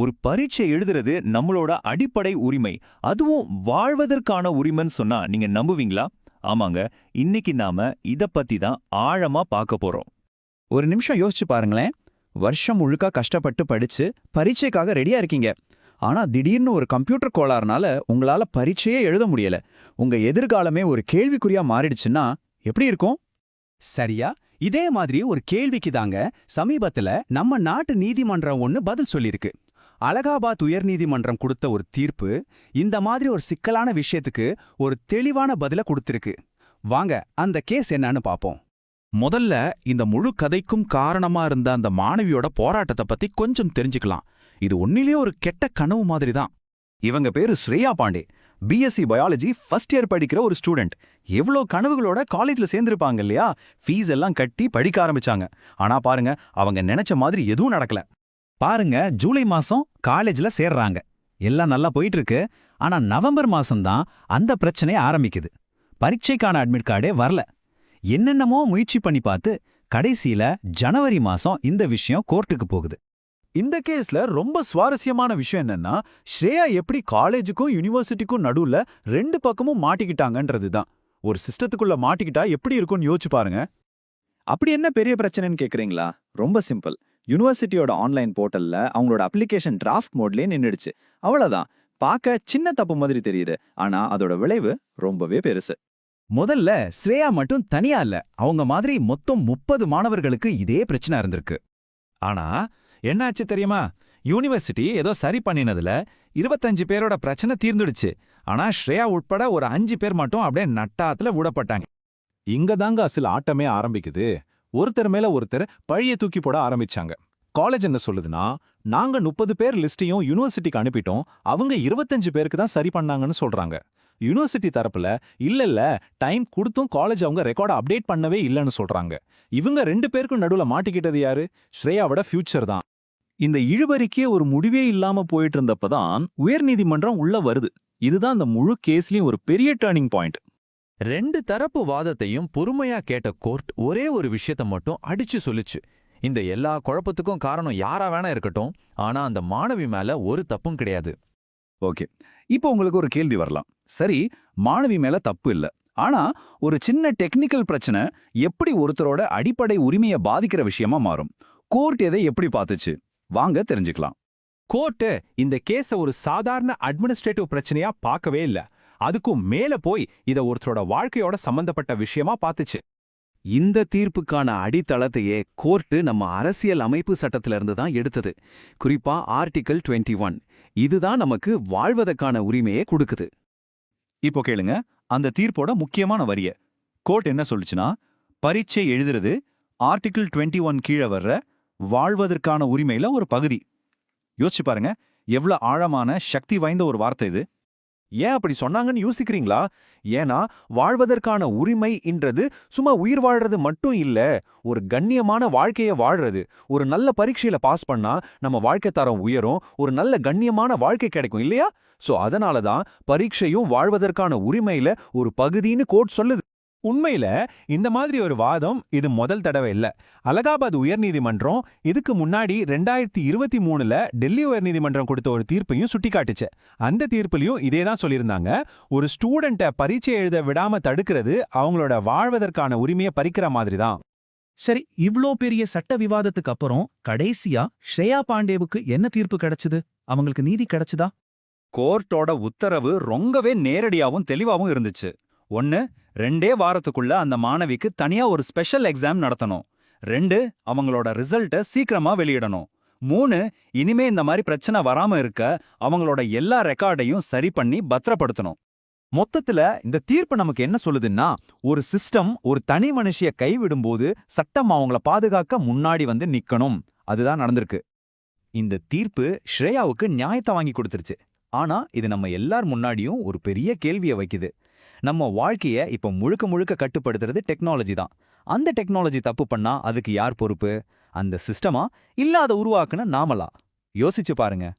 ஒரு பரீட்சை எழுதுறது நம்மளோட அடிப்படை உரிமை. அதுவும் வாழ்வதற்கான உரிமைன்னு சொன்னா நீங்க நம்புவீங்களா? ஆமாங்க. இன்னைக்கு நாம இத பத்தி தான் ஆழமா பார்க்க போறோம். ஒரு நிமிஷம் யோசிச்சு பாருங்களேன். வருஷம் முழுக்க கஷ்டப்பட்டு படிச்சு பரீட்சைக்காக ரெடியா இருக்கீங்க. ஆனா திடீர்னு ஒரு கம்ப்யூட்டர் கோளாறுனால உங்களால பரீட்சையே எழுத முடியல. உங்க எதிர்காலமே ஒரு கேள்விக்குறியா மாறிடுச்சுன்னா எப்படி இருக்கும்? சரியா? இதே மாதிரி ஒரு கேள்விக்கு தாங்க சமீபத்துல நம்ம நாட்டு நீதிமன்றம் ஒன்னு பதில் சொல்லிருக்கு. அலகாபாத் உயர்நீதிமன்றம் கொடுத்த ஒரு தீர்ப்பு இந்த மாதிரி ஒரு சிக்கலான விஷயத்துக்கு ஒரு தெளிவான பதில கொடுத்திருக்கு. வாங்க அந்த கேஸ் என்னன்னு பாப்போம் முதல்ல இந்த முழு கதைக்கும் காரணமா இருந்த அந்த மாணவியோட போராட்டத்தை பத்தி கொஞ்சம் தெரிஞ்சுக்கலாம். இது ஒன்னிலேயே ஒரு கெட்ட கனவு மாதிரி தான் இவங்க பேரு Shreya Pandey. BSc biology first year படிக்கிற ஒரு ஸ்டூடெண்ட் எவ்வளோ கனவுகளோட காலேஜ்ல சேர்ந்துருப்பாங்க இல்லையா? ஃபீஸ் எல்லாம் கட்டி படிக்க ஆரம்பிச்சாங்க. ஆனா பாருங்க அவங்க நினைச்ச மாதிரி எதுவும் நடக்கல. பாருங்க ஜூலை மாசம் காலேஜ்ல சேர்றாங்க. எல்லாம் நல்லா போயிட்டு இருக்கு ஆனா நவம்பர் மாசம்தான் அந்த பிரச்சனை ஆரம்பிக்குது. பரீட்சைக்கான அட்மிட் கார்டே வரல. என்னென்னமோ முயற்சி பண்ணி பார்த்து கடைசியில ஜனவரி மாசம் இந்த விஷயம் கோர்ட்டுக்கு போகுது. இந்த கேஸ்ல ரொம்ப சுவாரஸ்யமான விஷயம் என்னன்னா ஸ்ரேயா எப்படி காலேஜுக்கும் யூனிவர்சிட்டிக்கும் நடுவுல ரெண்டு பக்கமும் மாட்டிக்கிட்டாங்கன்றது தான். ஒரு சிஸ்டத்துக்குள்ள மாட்டிக்கிட்டா எப்படி இருக்கும்னு யோசிச்சு பாருங்க. அப்படி என்ன பெரிய பிரச்சனைன்னு கேக்குறீங்களா? ரொம்ப சிம்பிள் யூனிவர்சிட்டியோட ஆன்லைன் போர்ட்டல்ல அவங்களோட அப்ளிகேஷன் டிராஃப்ட் மோட்லயே நின்னுடுச்சு. அவ்வளோதான் பார்க்க சின்ன தப்பு மாதிரி தெரியுது. ஆனா அதோட விளைவு ரொம்பவே பெருசு. முதல்ல ஸ்ரேயா மட்டும் தனியா இல்ல. அவங்க மாதிரி மொத்தம் முப்பது மாணவர்களுக்கு இதே பிரச்சனை இருந்திருக்கு. ஆனா என்னாச்சு தெரியுமா? யூனிவர்சிட்டி ஏதோ சரி பண்ணினதுல இருபத்தஞ்சு பேரோட பிரச்சனை தீர்ந்துடுச்சு. ஆனா ஸ்ரேயா உட்பட ஒரு அஞ்சு பேர் மட்டும் அப்படியே நட்டாத்துல விடப்பட்டாங்க. இங்க தாங்க அசில் ஆட்டமே ஆரம்பிக்குது. ஒருத்தர் மேல ஒருத்தர் பழிய தூக்கி போட ஆரம்பிச்சாங்க. காலேஜ் என்ன சொல்லுதுன்னா நாங்க முப்பது பேர் லிஸ்டையும் யூனிவர்சிட்டிக்கு அனுப்பிட்டோம். அவங்க இருபத்தஞ்சு பேருக்கு தான் சரி பண்ணாங்கன்னு சொல்றாங்க. யூனிவர்சிட்டி தரப்புல இல்ல இல்ல டைம் கொடுத்தும் காலேஜ் அவங்க ரெக்கார்டை அப்டேட் பண்ணவே இல்லைன்னு சொல்றாங்க. இவங்க ரெண்டு பேருக்கும் நடுவுல மாட்டிக்கிட்டது யாரு? ஸ்ரேயாவோட ஃபியூச்சர் தான். இந்த இழுபறிக்கே ஒரு முடிவே இல்லாம போயிட்டு இருந்தப்பதான் உயர்நீதிமன்றம் உள்ள வருது. இதுதான் அந்த முழு கேஸ்லயும் ஒரு பெரிய டேர்னிங் பாயிண்ட் ரெண்டு தரப்பு வாதத்தையும் பொறுமையா கேட்ட கோர்ட் ஒரே ஒரு விஷயத்த மட்டும் அடிச்சு சொல்லுச்சு. இந்த எல்லா குழப்பத்துக்கும் காரணம் யாரா வேணா இருக்கட்டும் ஆனா அந்த மாணவி மேல ஒரு தப்பும் கிடையாது. ஓகே. இப்போ உங்களுக்கு ஒரு கேள்வி வரலாம். சரி மாணவி மேல தப்பு இல்ல. ஆனா ஒரு சின்ன டெக்னிக்கல் பிரச்சனை எப்படி ஒருத்தரோட அடிப்படை உரிமையை பாதிக்கிற விஷயமா மாறும்? கோர்ட் எதை எப்படி பார்த்துச்சு? வாங்க தெரிஞ்சுக்கலாம். கோர்ட்டு இந்த கேஸ ஒரு சாதாரண அட்மினிஸ்ட்ரேட்டிவ் பிரச்சனையா பார்க்கவே இல்ல. அதுக்கும் மேல போய் இத ஒருத்தரோட வாழ்க்கையோட சம்பந்தப்பட்ட விஷயமா பார்த்துச்சு இந்த தீர்ப்புக்கான அடித்தளத்தையே கோர்ட்டு நம்ம அரசியல் அமைப்பு சட்டத்துல இருந்து தான் எடுத்தது. குறிப்பா ஆர்டிகல் 21 ஒன் இதுதான் நமக்கு வாழ்வதற்கான உரிமையை கொடுக்குது. இப்போ கேளுங்க. அந்த தீர்ப்போட முக்கியமான வரிய. கோர்ட் என்ன சொல்லுச்சுன்னா பரீட்சை எழுதுறது ஆர்டிகிள் 21 ஒன் கீழே வர்ற வாழ்வதற்கான உரிமையில ஒரு பகுதி. யோசிச்சு பாருங்க. எவ்வளவு ஆழமான சக்தி வாய்ந்த ஒரு வார்த்தை இது. ஏன் அப்படி சொன்னாங்கன்னு யோசிக்கிறீங்களா? ஏன்னா வாழ்வதற்கான உரிமைன்றது சும்மா உயிர் வாழ்றது மட்டும் இல்ல ஒரு கண்ணியமான வாழ்க்கைய வாழ்றது. ஒரு நல்ல பரீட்சையில பாஸ் பண்ணா நம்ம வாழ்க்கை தரம் உயரும் ஒரு நல்ல கண்ணியமான வாழ்க்கை கிடைக்கும் இல்லையா? சோ அதனால தான் பரீட்சையும் வாழ்வதற்கான உரிமையில ஒரு பகுதின்னு கோர்ட் சொல்லுது. உண்மையில இந்த மாதிரி ஒரு வாதம் இது முதல் தடவை இல்ல. அலகாபாத் உயர்நீதிமன்றம் இதுக்கு முன்னாடி ரெண்டாயிரத்தி இருபத்தி மூணுல டெல்லி உயர்நீதிமன்றம் கொடுத்த ஒரு தீர்ப்பையும் சுட்டிக்காட்டுச்சு. அந்த தீர்ப்புலயும் இதே தான் சொல்லியிருந்தாங்க. ஒரு ஸ்டூடெண்ட்டை பரீட்சை எழுத விடாம தடுக்கிறது அவங்களோட வாழ்வதற்கான உரிமையை பறிக்கிற மாதிரி தான் சரி இவ்ளோ பெரிய சட்ட விவாதத்துக்கு அப்புறம் கடைசியா ஸ்ரேயா பாண்டேவுக்கு என்ன தீர்ப்பு கிடைச்சது? அவங்களுக்கு நீதி கிடைச்சதா? கோர்ட்டோட உத்தரவு ரொம்பவே நேரடியாவும் தெளிவாவும் இருந்துச்சு. ஒன்னு ரெண்டே வாரத்துக்குள்ள அந்த மாணவிக்கு தனியா ஒரு ஸ்பெஷல் எக்ஸாம் நடத்தணும். ரெண்டு அவங்களோட ரிசல்ட்டை சீக்கிரமா வெளியிடணும். மூணு இனிமே இந்த மாதிரி பிரச்சனை வராம இருக்க அவங்களோட எல்லா ரெக்கார்டையும் சரி பண்ணி பத்திரப்படுத்தணும். மொத்தத்துல இந்த தீர்ப்பு நமக்கு என்ன சொல்லுதுன்னா ஒரு சிஸ்டம் ஒரு தனி மனுஷிய கைவிடும்போது சட்டம் அவங்கள பாதுகாக்க முன்னாடி வந்து நிக்கணும். அதுதான் நடந்திருக்கு. இந்த தீர்ப்பு ஸ்ரேயாவுக்கு நியாயத்தை வாங்கி கொடுத்துருச்சு. ஆனா இது நம்ம எல்லார் முன்னாடியும் ஒரு பெரிய கேள்வியை வைக்குது. நம்ம வாழ்க்கைய இப்ப முழுக்க முழுக்க கட்டுப்படுத்துறது டெக்னாலஜி தான். அந்த டெக்னாலஜி தப்பு பண்ணா அதுக்கு யார் பொறுப்பு? அந்த சிஸ்டமா இல்ல அதை உருவாக்குன நாமலா யோசிச்சு பாருங்க.